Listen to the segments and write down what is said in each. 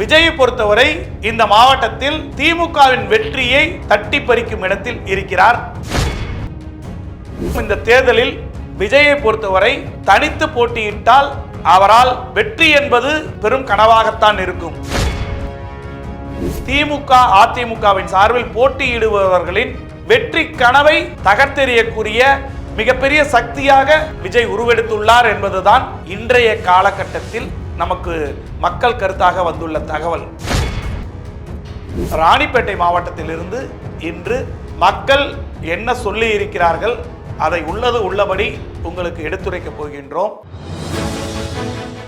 விஜயை பொறுத்தவரை இந்த மாவட்டத்தில் திமுகவின் வெற்றியை தட்டி பறிக்கும் இடத்தில் இருக்கிறார். இந்த தேர்தலில் விஜயை பொறுத்தவரை தனித்து போட்டியிட்டால் அவரால் வெற்றி என்பது பெரும் கனவாகத்தான் இருக்கும். திமுக அதிமுகவின் சார்பில் போட்டியிடுபவர்களின் வெற்றி கனவை தகர்த்தெறியக்கூடிய மிகப்பெரிய சக்தியாக விஜய் உருவெடுத்துள்ளார் என்பதுதான் இன்றைய காலகட்டத்தில் நமக்கு மக்கள் கருத்தாக வந்துள்ள தகவல். ராணிப்பேட்டை மாவட்டத்திலிருந்து இன்று மக்கள் என்ன சொல்லி இருக்கிறார்கள் அதை உள்ளது உள்ளபடி உங்களுக்கு எடுத்துரைக்கப் போகின்றோம்.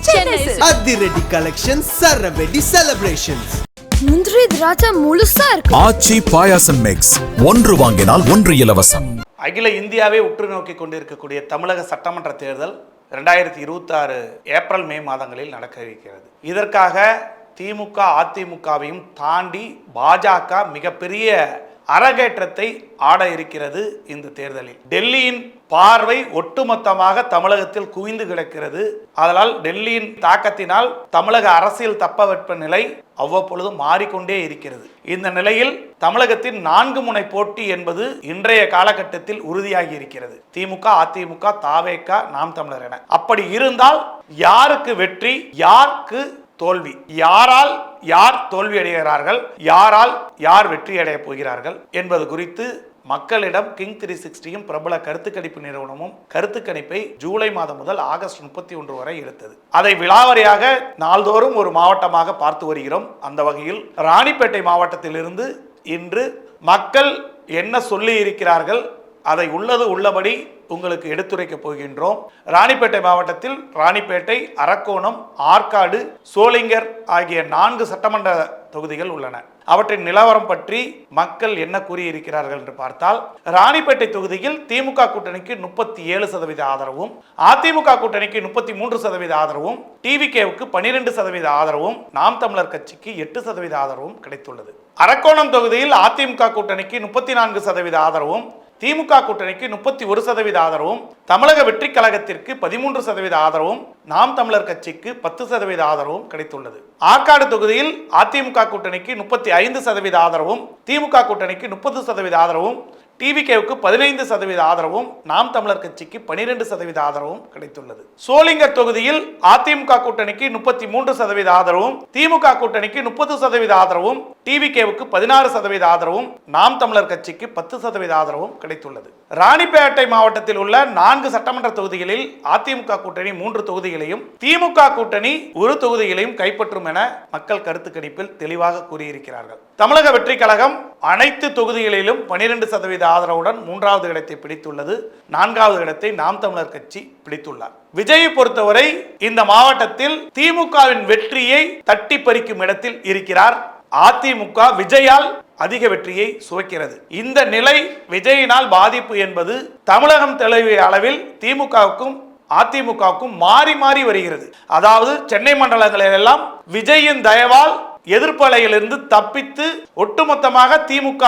அதிரடி கலெக்ஷன் சரவெடி செலிப்ரேஷன்ஸ் முந்திரி திராட்சை முழுசா இருக்கு. ஆச்சி பாயாசம் மிக்ஸ் ஒன்று வாங்கினால் ஒன்று இலவசம். அகில இந்தியாவே உற்று நோக்கி கொண்டிருக்கக்கூடிய தமிழக சட்டமன்ற தேர்தல் ரெண்டாயிரத்தி இருபத்தாறு ஏப்ரல் மே மாதங்களில் நடக்க இருக்கிறது இதற்காக திமுக அதிமுகவையும் தாண்டி பாஜக மிகப்பெரிய அரங்கேற்றத்தை ஆட இருக்கிறது இந்த தேர்தலில். டெல்லியின் பார்வை ஒட்டுமொத்தமாக தமிழகத்தில் குவிந்து கிடக்கிறது. அதனால் டெல்லியின் தாக்கத்தினால் தமிழக அரசியல் தப்பவெட்ப நிலை அவ்வப்பொழுது மாறிக்கொண்டே இருக்கிறது. இந்த நிலையில் தமிழகத்தின் நான்கு முனை போட்டி என்பது இன்றைய காலகட்டத்தில் உறுதியாகி இருக்கிறது. திமுக அதிமுக தாவேக்கா நாம் தமிழர் என. அப்படி இருந்தால் யாருக்கு வெற்றி யாருக்கு தோல்வி. யாரால் யார் தோல்வி அடைகிறார்கள் யாரால் யார் வெற்றி அடைய போகிறார்கள் என்பது குறித்து மக்களிடம் கிங் த்ரீ சிக்ஸ்டியும் பிரபல கருத்து கணிப்பு நிறுவனமும் கருத்துக்கணிப்பை ஜூலை மாதம் முதல் ஆகஸ்ட் முப்பத்தி ஒன்று வரை எடுத்தது. அதை விழாவரியாக நாள்தோறும் ஒரு மாவட்டமாக பார்த்து வருகிறோம். அந்த வகையில் ராணிப்பேட்டை மாவட்டத்திலிருந்து இன்று மக்கள் என்ன சொல்லி இருக்கிறார்கள் அதை உள்ளது உள்ளபடி உங்களுக்கு எடுத்துரைக்கப் போகின்றோம். ராணிப்பேட்டை மாவட்டத்தில் ராணிப்பேட்டை அரக்கோணம் ஆற்காடு சோளிங்கர் ஆகிய நான்கு சட்டமன்ற தொகுதிகள் உள்ளன. அவற்றின் நிலவரம் பற்றி மக்கள் என்ன கூறியிருக்கிறார்கள் என்று பார்த்தால் ராணிப்பேட்டை தொகுதியில் திமுக கூட்டணிக்கு முப்பத்தி ஏழு சதவீத ஆதரவும் அதிமுக கூட்டணிக்கு முப்பத்தி மூன்று சதவீத ஆதரவும் டிவிகேவுக்கு பனிரெண்டு சதவீத ஆதரவும் நாம் தமிழர் கட்சிக்கு எட்டு சதவீத ஆதரவும் கிடைத்துள்ளது. அரக்கோணம் தொகுதியில் அதிமுக கூட்டணிக்கு முப்பத்தி நான்கு சதவீத ஆதரவும் திமுக கூட்டணிக்கு முப்பத்தி ஒரு சதவீத ஆதரவும் தமிழக வெற்றி கழகத்திற்கு பதிமூன்று சதவீத ஆதரவும் நாம் தமிழர் கட்சிக்கு பத்து சதவீத ஆதரவும் கிடைத்துள்ளது. ஆற்காடு தொகுதியில் அதிமுக கூட்டணிக்கு முப்பத்தி ஐந்து சதவீத ஆதரவும் திமுக கூட்டணிக்கு முப்பது சதவீத ஆதரவும் டிவிகேவுக்கு பதினைந்து சதவீத ஆதரவும் நாம் தமிழர் கட்சிக்கு பனிரெண்டு சதவீத ஆதரவும் கிடைத்துள்ளது. சோளிங்கர் தொகுதியில் அதிமுக கூட்டணிக்கு முப்பத்தி மூன்று சதவீத ஆதரவும் திமுக கூட்டணிக்கு முப்பது சதவீத ஆதரவும் டிவிகேவுக்கு பதினாறு சதவீத ஆதரவும் நாம் தமிழர் கட்சிக்கு பத்து சதவீத ஆதரவும் கிடைத்துள்ளது. ராணிப்பேட்டை மாவட்டத்தில் உள்ள நான்கு சட்டமன்ற தொகுதிகளில் அதிமுக கூட்டணி மூன்று தொகுதிகளையும் திமுக கூட்டணி ஒரு தொகுதிகளையும் கைப்பற்றும் என மக்கள் கருத்து கணிப்பில் தெளிவாக கூறியிருக்கிறார்கள். தமிழக வெற்றி கழகம் அனைத்து தொகுதிகளிலும் பனிரெண்டு சதவீத ஆதரவுடன் மூன்றாவது இடத்தை பிடித்துள்ளது. நான்காவது இடத்தை நாம் தமிழர் கட்சி பிடித்துள்ளார். விஜயை பொறுத்தவரை இந்த மாவட்டத்தில் திமுகவின் வெற்றியை தட்டி பறிக்கும் இடத்தில் இருக்கிறார் அதிமுக விஜயால் அதிக வெற்றியை சுவைக்கிறது. இந்த நிலை விஜயினால் பாதிப்பு என்பது தமிழகம் தெளிவிய அளவில் திமுகவுக்கும் அதிமுகவுக்கும் மாறி மாறி வருகிறது. அதாவது சென்னை மண்டலங்களில் எல்லாம் விஜயின் தயவால் எதிர்ப்பலையிலிருந்து தப்பித்து ஒட்டுமொத்தமாக திமுக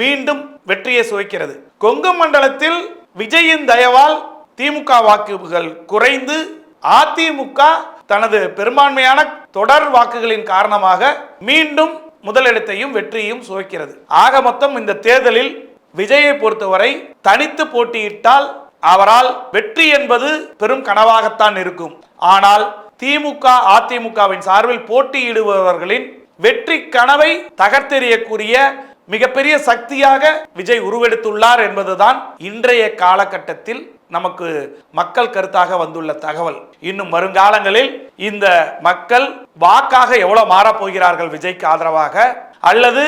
மீண்டும் வெற்றியை சுவைக்கிறது. கொங்கு மண்டலத்தில் விஜயின் தயவால் திமுக வாக்குகள் குறைந்து அதிமுக தனது பெரும்பான்மையான தொடர் வாக்குகளின் காரணமாக மீண்டும் முதலிடத்தையும் வெற்றியும் சுவைக்கிறது. ஆக மொத்தம் இந்த தேர்தலில் விஜயை பொறுத்தவரை தனித்து போட்டியிட்டால் அவரால் வெற்றி என்பது பெரும் கனவாகத்தான் இருக்கும். ஆனால் திமுக அதிமுகவின் சார்பில் போட்டியிடுபவர்களின் வெற்றி கனவை தகர்த்தெறியக்கூடிய மிகப்பெரிய சக்தியாக விஜய் உருவெடுத்துள்ளார் என்பதுதான் இன்றைய காலகட்டத்தில் நமக்கு மக்கள் கருத்தாக வந்துள்ள தகவல். இன்னும் வருங்காலங்களில் இந்த மக்கள் வாக்காக எவ்வளவு மாறப்போகிறார்கள் விஜய்க்கு ஆதரவாக அல்லது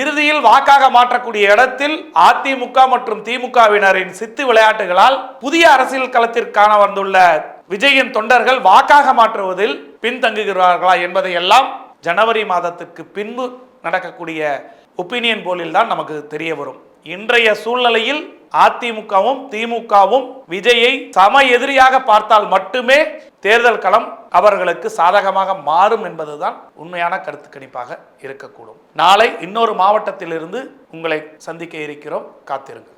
இறுதியில் வாக்காக மாற்றக்கூடிய இடத்தில் அதிமுக மற்றும் திமுகவினரின் சித்து விளையாட்டுகளால் புதிய அரசியல் களத்திற்கான வந்துள்ள விஜயின் தொண்டர்கள் வாக்காக மாற்றுவதில் பின்தங்குகிறார்களா என்பதை எல்லாம் ஜனவரி மாதத்துக்கு பின்பு நடக்கக்கூடிய ஒப்பீனியன் போலில் தான் நமக்கு தெரிய வரும். இன்றைய சூழ்நிலையில் அதிமுகவும் திமுகவும் விஜயை சம எதிரியாக பார்த்தால் மட்டுமே தேர்தல் களம் அவர்களுக்கு சாதகமாக மாறும் என்பதுதான் உண்மையான கருத்து கணிப்பாக இருக்கக்கூடும். நாளை இன்னொரு மாவட்டத்திலிருந்து உங்களை சந்திக்க இருக்கிறோம். காத்திருங்கள்.